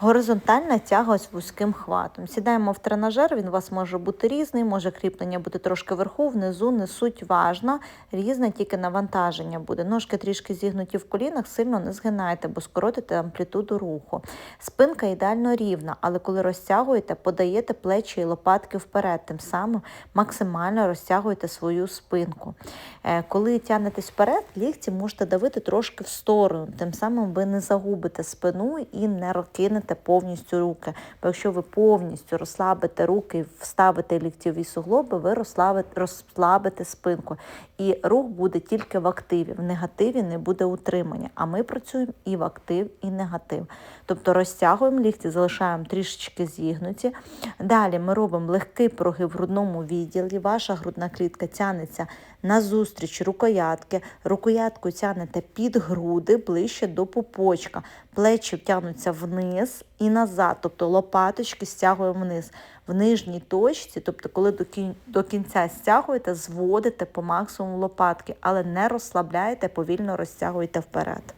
Горизонтальна тяга ось вузьким хватом. Сідаємо в тренажер, він у вас може бути різний, може кріплення бути трошки вверху, внизу, не суть важна, різне тільки навантаження буде. Ножки трішки зігнуті в колінах, сильно не згинайте, бо скоротите амплітуду руху. Спинка ідеально рівна, але коли розтягуєте, подаєте плечі і лопатки вперед, тим самим максимально розтягуєте свою спинку. Е, Коли тягнетесь вперед, лікті можете давити трошки в сторону, тим самим ви не загубите спину і не розкинете повністю руки. Бо якщо ви повністю розслабите руки і вставите ліктєві суглоби, ви розслабите, спинку. І рух буде тільки в активі. В негативі не буде утримання. А ми працюємо і в актив, і негатив. Тобто розтягуємо лікті, залишаємо трішечки зігнуті. Далі ми робимо легкий прогиб в грудному відділі. Ваша грудна клітка тягнеться назустріч рукоятки. Рукоятку тягнете під груди ближче до пупочка. Плечі втягнуться вниз і назад, тобто лопаточки стягуємо вниз. В нижній точці, тобто, коли до кінця стягуєте, зводите по максимуму лопатки, але не розслабляєте, повільно розтягуєте вперед.